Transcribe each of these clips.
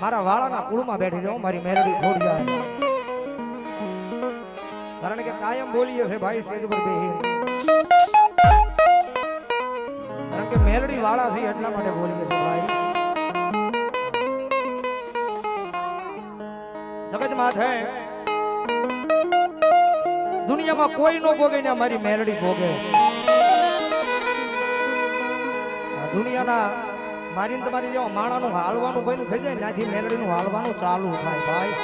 મારા વાળાના કુળમાં બેઠી જાઉં, મારી મેરડી થોડી જાય. કારણ કે કાયમ બોલીએ છે, ભાઈ, સ્ટેજ પર બેહી કારણ કે મેરડી વાળા છે, એટલા માટે બોલીએ છે ભાઈ. જગત માથે દુનિયામાં કોઈ નો ભોગે ને મારી મેરડી ભોગે. દુનિયાના મારી તમારી જેવા માણાનું હાલવાનું બન્યું થઈ જાય ત્યાંથી મેલડીનું હાલવાનું ચાલુ થાય ભાઈ.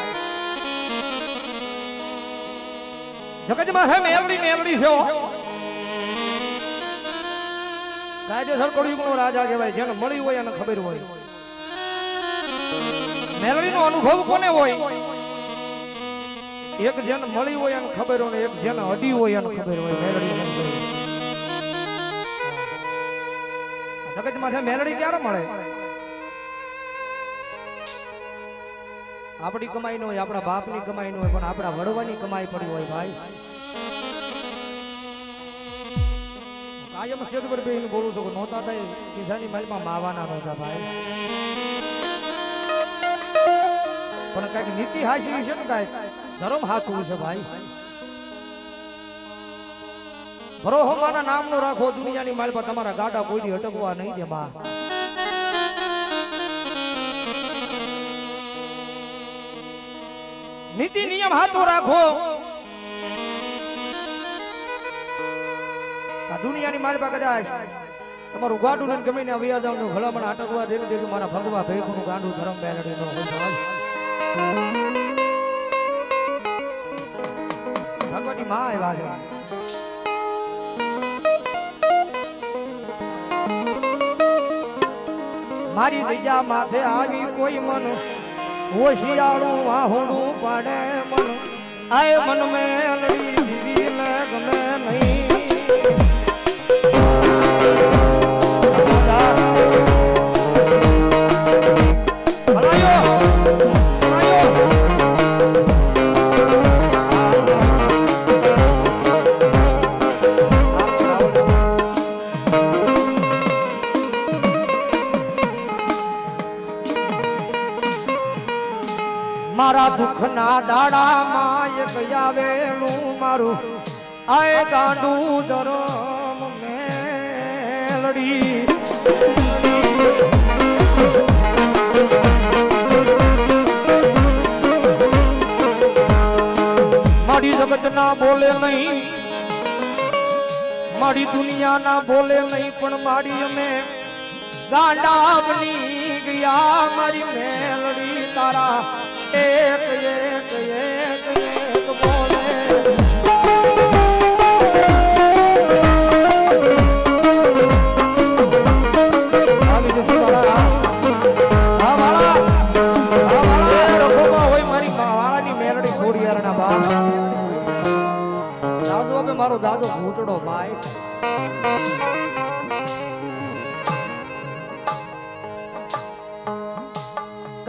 જગતમાં હે મેલડી મેલડી છે. કાયદેસર કળિયુગનો રાજા કહેવાય, જેને મળ્યું હોય એને ખબર હોય. મેલડીનો અનુભવ કોને હોય? એક જેને મળી હોય એને ખબર હોય એક જેને અડી હોય એને ખબર હોય. મેલડી સમજે જગતમાં છે મેલડી ક્યારે મળે? આપણી કમાઈ ન હોય, આપણા બાપની કમાઈ ન હોય, પણ આપણા વડવાની કમાઈ પડી હોય ભાઈ. કાયમ સ્ટેજ પર બેહીને બોલું છું નહોતા થાય કિસાની માલમાં માવાના નહોતા ભાઈ. પણ કંઈક નીતિ હાસી છે ને કાંઈક? ધર્મ હાથવું છે ભાઈ. ભરોહો માના નામ નો રાખો, દુનિયાની માલ પર તમારા ગાડા કોઈ દી અટકવા નહીં દે બા. નીતિ નિયમ હાથો રાખો. આ દુનિયાની માલ પર કદાચ તમારું ગાડું ને ગમે ને વ્યાજ આવનું ભલામણ અટકવા દે દેજો મારા ભગવા ભેખનું ગાંડું ધરમ બેલડી નો ભગવતી માં આવ્યા છે. મારી જગ્યા માથે આવી કોઈ મન. હોશિયાળું વાહોડું પડે મન. આય મન મે નહીં. મારી દુનિયા ના બોલે નહીં, પણ મારી અમે ગાંડા બની ગયા. મારી મેલડી તારા એક એક એક એક બોલે.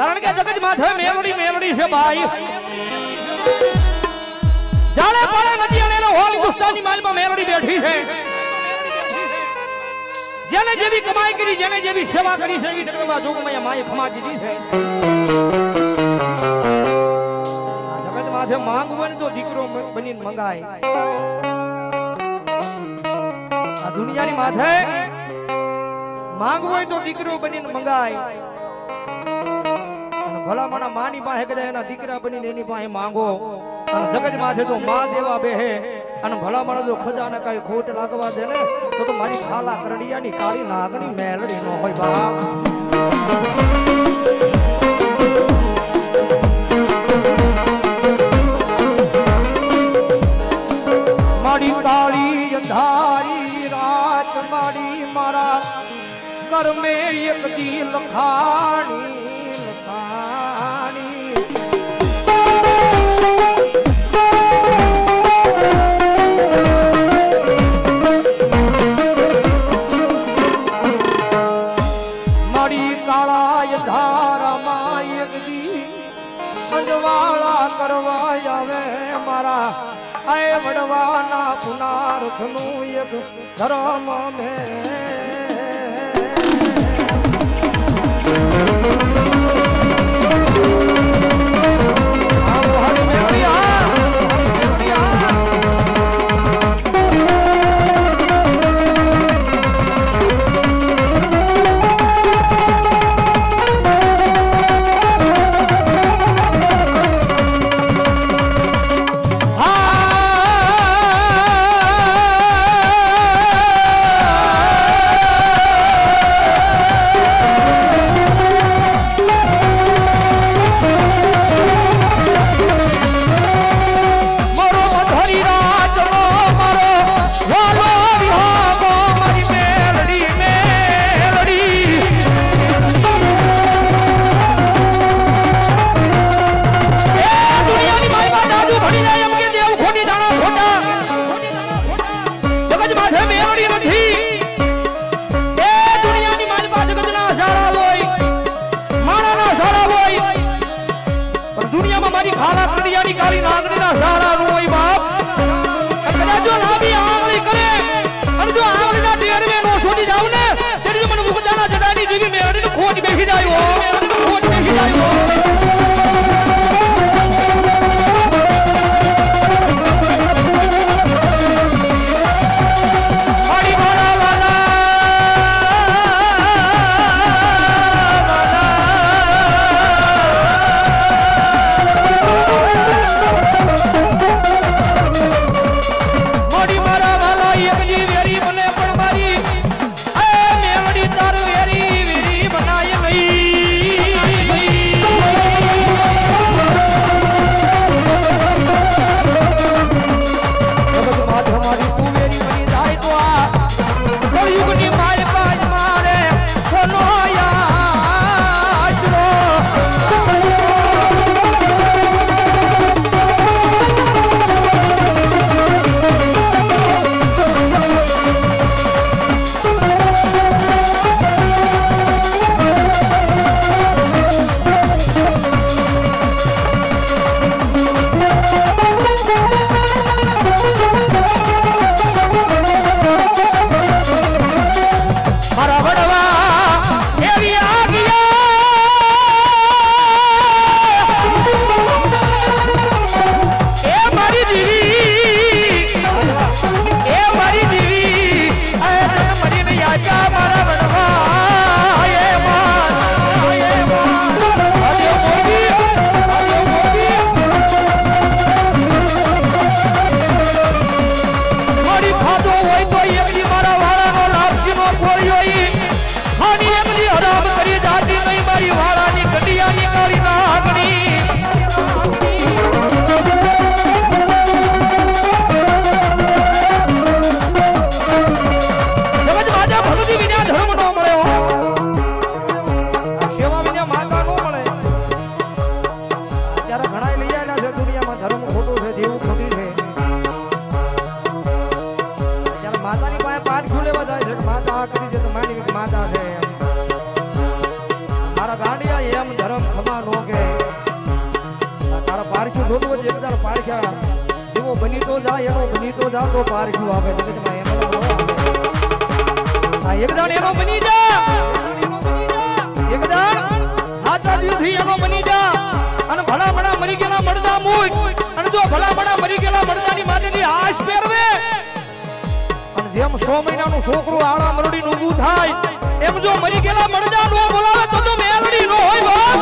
કારણ કે જગત માથે મેવડી મેવડી છે ભાઈ. જાણે પાણે નથી અને એનો હોલ હિન્દુસ્તાની માલમાં મેવડી બેઠી છે. જેને જેવી કમાઈ કરી, જેને જેવી સેવા કરી છે એવી સર્વમાં જોગમાં માએ ખમા દીધી છે. જગત માથે માંગવું ને તો દીકરો બનીને મંગાય. આ દુનિયાની માથે માંગવું હોય તો દીકરો બનીને મંગાય. અને ભલામણા માની પાસે કદાચ એના દીકરા બનીને એની પાસે માંગો. અને જગત માથે તો માં દેવા બેહે, અને ભલા મણા જો ખજાને કઈ ખોટ લાગવા દે ને તો તો મારી ખાલા કરડિયાની કાળી નાગની મેલડી નો હોય બાપ. ધર્મ બની જા, એનો બની જા, તો પાર આવે જગતમાં એનો હા એકદમ એનો બની જા. એકદમ હાચા દિલથી એનો બની જા. અને ભલા ભલા મરી ગયેલા મળતા મૂક. અને જો ભલા ભલા મરી ગયેલા મળતાની માટેની આશ પહેરવે અને જેમ 100 મહિનાનું છોકરો આળા મરડીનું ઊભું થાય, એમ જો મરી ગયેલા મળતા બોલાવે તો તો મેલડી નો હોય ભાઈ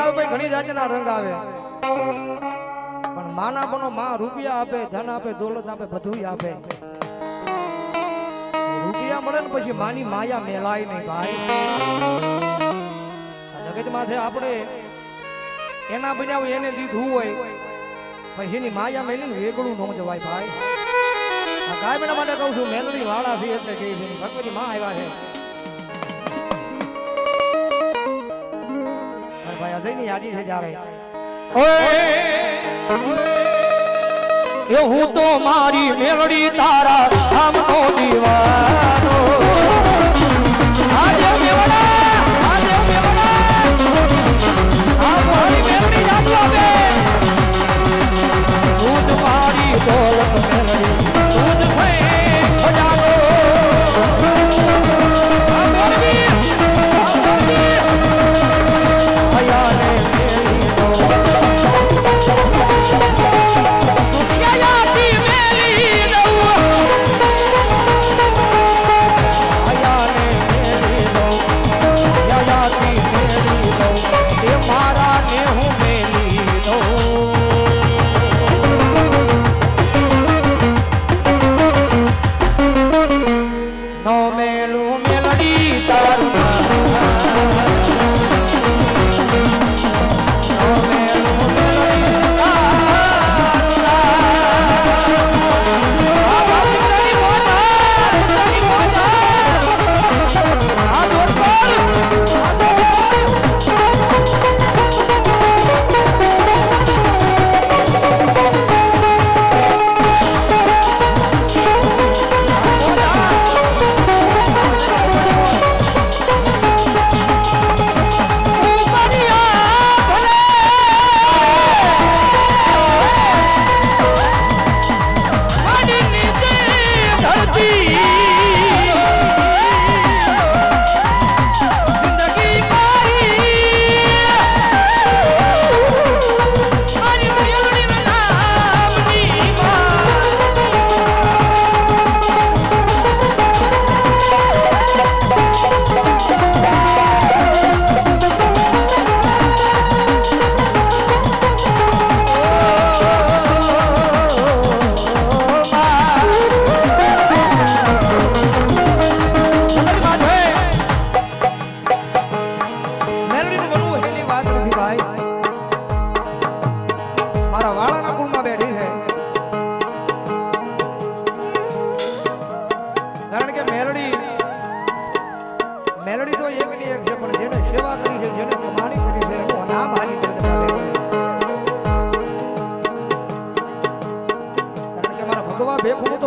આવે ભાઈ ઘણી જાતના રંગ આવે. પણ માના બનો માં રૂપિયા આપે, ધન આપે, દોલત આપે બધું આપે. રૂપિયા મળે ને પછી માની માયા મેલાય નહીં ભાઈ. જગતમાં છે આપણે એના બન્યા એને દીધું હોય, પછી એની માયા મેલી ને વેગળું ન જવાય ભાઈ. આ કાયમના માટે કહું છું, મેલડી વાળા છે એટલે કહે છે, ભગવતી માં આવ્યા છે. અજયની યાદી છે જ્યારે હું તો મારી મેળડી તારા ધામનો દીવાનો.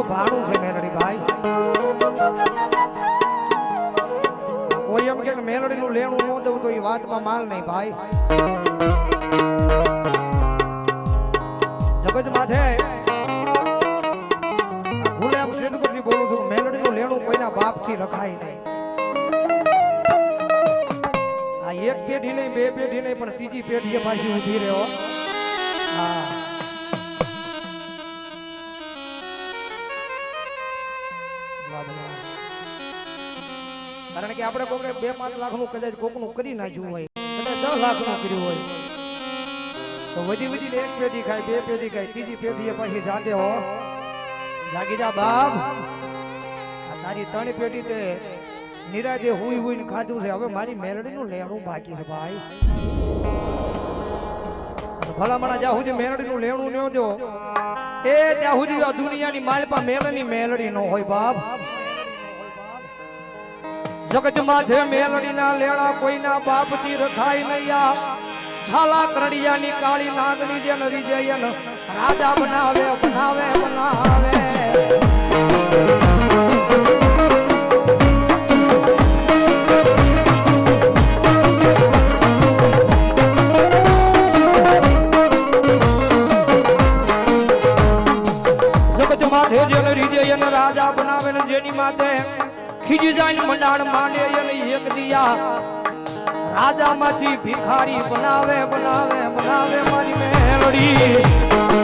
તો ભાણું છે મેલડી ભાઈ. કોઈ એમ કે મેલડી નું લેણું ન દઉં તો એ વાતમાં માલ નહીં ભાઈ. જગત માથે કોઈના બાપથી રખાય નહીં. આ એક પેઢી નહીં, બે પેઢી નહીં, પણ ત્રીજી પેઢીએ પાછી ઊભી રહ્યો કારણ કે આપણે કોકે બે પાંચ લાખનું કદાચ કોકનું કરી નાખ્યું હોય દસ લાખનું કર્યું હોય, તો વધી વધીને એક પેઢી ખાય, બે પેઢી ખાય, ત્રીજી પેઢી પછી જાગે હો, જાગી જા બાપ. તારી ત્રણ પેઢી તે નિરાજે હુઈ હુઈને ખાધું છે, હવે મારી મેલડીનું લેણું બાકી છે ભાઈ. ભલામણા જ્યાં સુધી મેલડીનું લેણું ન દો એ ત્યાં સુધી દુનિયાની માલપા મેલની મેલડી નો હોય બાપ. જગત માથે મેલડી ના લેણા કોઈના બાપથી રખાય નહીં આ. કરડિયા ની કાળી નાગની જે નરી જયન રાજા બનાવે બનાવે બનાવે. રીજે બનાવે જેની માથે ખીજી જાય ને મંડાણ માંડે એક દિયા. રાજા માંથી ભિખારી બનાવે બનાવે બનાવે મારી મેલડી.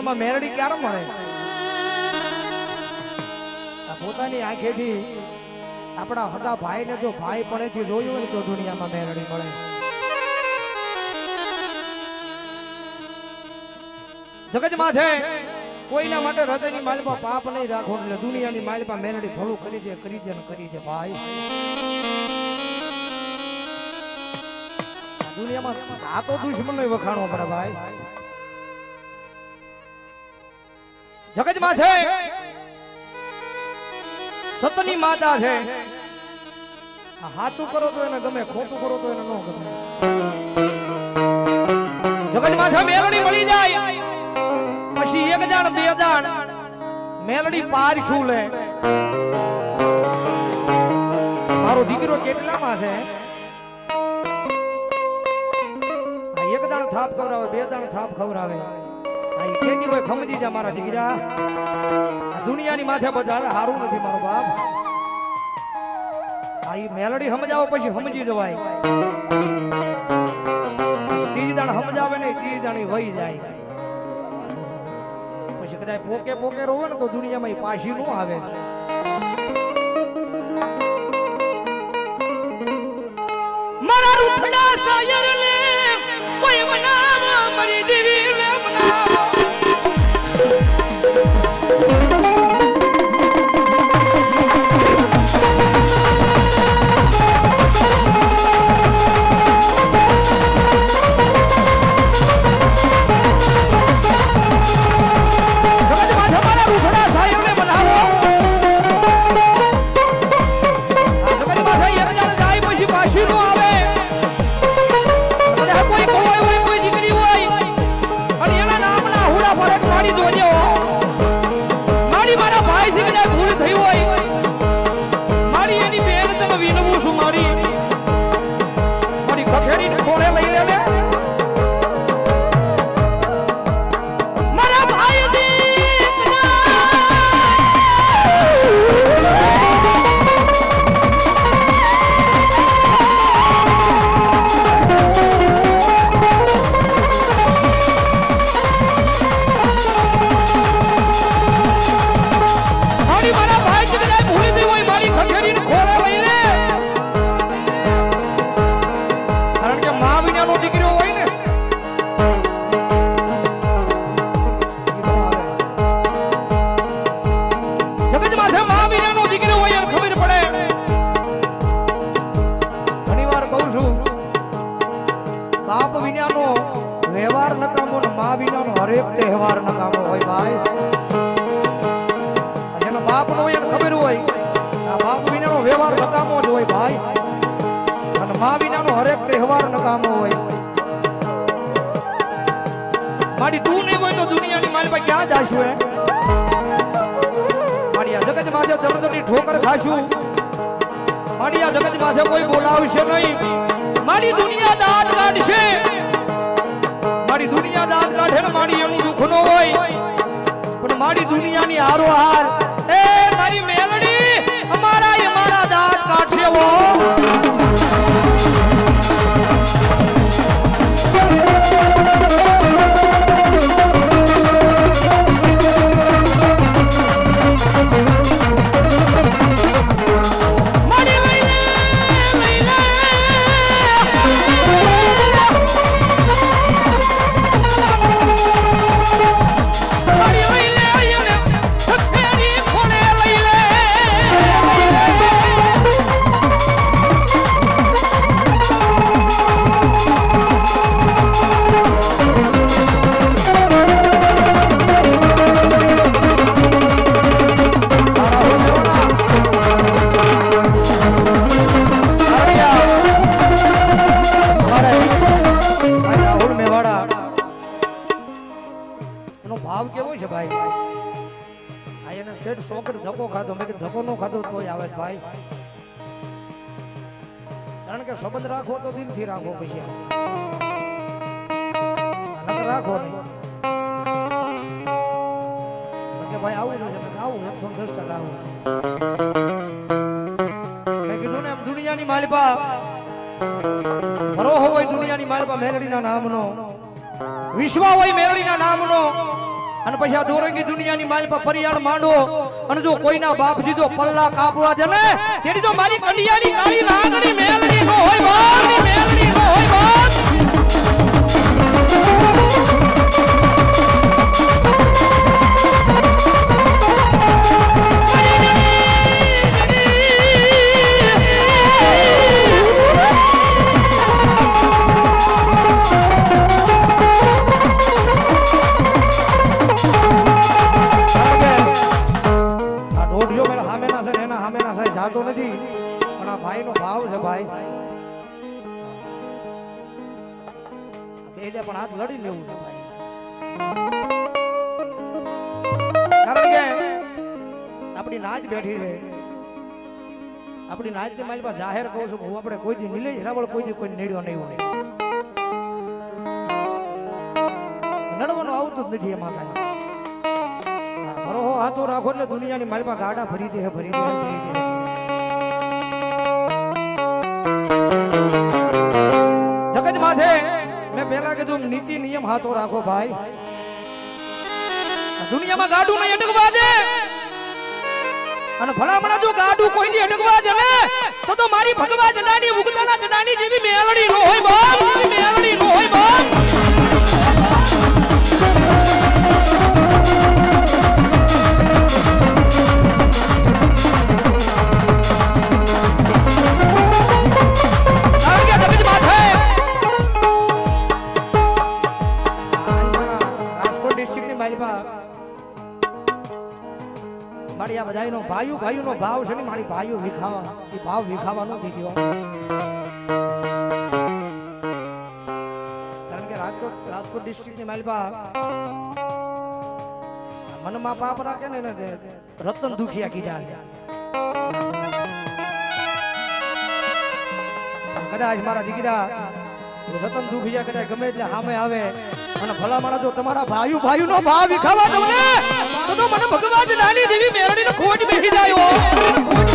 દુનિયામાં મેરડી ક્યારે મળે? પોતાની આંખેથી આપણા હગા ભાઈને જો ભાઈ પણેથી જોયું હોય તો દુનિયામાં મેરડી મળે. જગતમાં છે, કોઈના માટે હૃદયની માલમાં પાપ નહીં રાખો એટલે દુનિયાની માલિપા મેરડી ભલું કરી દે કરી દે કરી દે ભાઈ. દુનિયામાં આ તો દુશ્મન વખાણો પડે ભાઈ. જગતમાં છે. સતની માતા છે. હાથું કરો તો એને ગમે, ખોટું કરો તો એને ન ગમે. જગતમાં છે, મેલડી મળી જાય. પછી એક જાણ, બે જાણ, મેલડી પારખ્યું લે. મારો દીકરો કેટલામાં છે? એક દાણ થાપ ખવડાવે, બે દાણ થાપ ખવડાવે. ઈ કેદી કોઈ ખમજી જા મારા દીકરા. દુનિયાની માથે બજાર હારું નથી મારો બાપ. આ મેલડી સમજાવો પછી સમજી જવાય. ત્રીજી દાણ સમજાવે ને ત્રીજી દાણ વહી જાય. પછી કદાચ પોકે પોકે રોવે ને તો દુનિયામાં પાછી નું આવે. મારા રૂપડા સાયર લે કોઈ મનાવો મરી દેવી. નહીં. મારી દુનિયા દાંત કાઢશે. મારી દુનિયા દાંત કાઢે ને મારી એનું દુઃખ ન હોય. પણ મારી દુનિયાની હારો હાર એ મારી મેલડી અમારા એ મારા દાંત કાઢશે વો સંબંધ રાખો તો દિલથી રાખો પછી રાખો ભાઈ આવું છે આવું એકસો દસ ટકા આવું. નામનો. વિશ્વ હોય મેલડીના નામનો. અને પછી આ દોરંગી દુનિયાની માલ પર પરિયાણ માંડો. અને જો કોઈના બાપજી જો પલ્લા કાપવા દે તો મારી કંડિયાની મેલડી હોયની મેલડી નો હોય બાપ નાચ મારી જાહેર કહું છું હું આપણે કોઈ દી નીલે રાવળ, કોઈ દી કોઈ નેડ્યો નહીં હોય. નડવાનું આવતું જ નથી એમાં કાંઈ. બરોહો હાથો રાખો એટલે દુનિયાની માલમાં ગાડા ભરી દે ભરી દે ભરી દે. જગત માથે મેં પેલા કીધું નીતિ નિયમ હાથો રાખો ભાઈ. દુનિયામાં ગાડું નહીં અટકવા દે. અને ભલામણા જો ગાડું કોઈ ની અટકવા દે ને તો તો મારી ભગવા જનાની, ઉગતાના જનાની જેવી મેલડી નો હોય બાપ. મેલડી નો હોય બાપ. બધાયનો ભાઈઓ ભાઈઓનો ભાવ છે ને મારી ભાઈઓ વિખાવા. એ ભાવ વિખાવાનો દીધો કારણ કે રાજકોટ રાજકોટ ડિસ્ટ્રિક્ટની માલપા મનમાં પાપ રાખે ને એને રતન દુખિયા કીધા કદાચ મારા દીકરા રતન દુખિયા કદાચ ગમે એટલે સામે આવે. અને ભલા મારા જો તમારા ભાઈઓ ભાઈઓ નો ભાવ વિખાવા દો ને તો મને ભગવાન નાની દેવી મેરડી નો. ખોટ બેસી જાય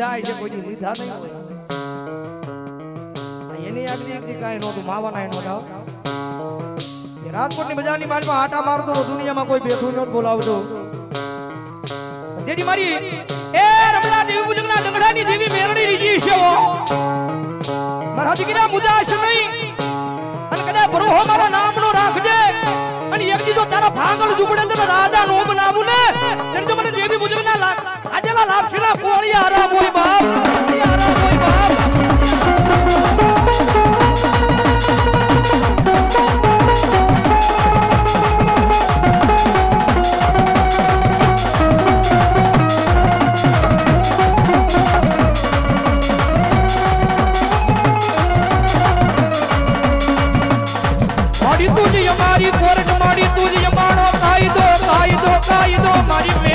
દીધા છે કોઈ લીધા નહીં હોય. એની આગળ એક કાંઈ નહોતું, માવાના ય નહોતા રાજકોટની બજારની માલમાં આટા મારતો દુનિયામાં કોઈ બેઠું નહોતું બોલાવતો. જેથી મારી, એ રમલા દેવી મુજબના ડંગડાની દેવી મેરડી રીજી છે. મારા દીકરા મુદાશ નહીં. અને કદા બ્રોહો મારો નામ નો રાખજે. અને એક જો તારા ભાંગળ ઝૂંપડે તને રાજા નો બનાવું ને. ત્યારે તો મને દેવી મુજબના લા- આજેલા લાભ હોય બાપ કોળિયા હોય બાપ. Everybody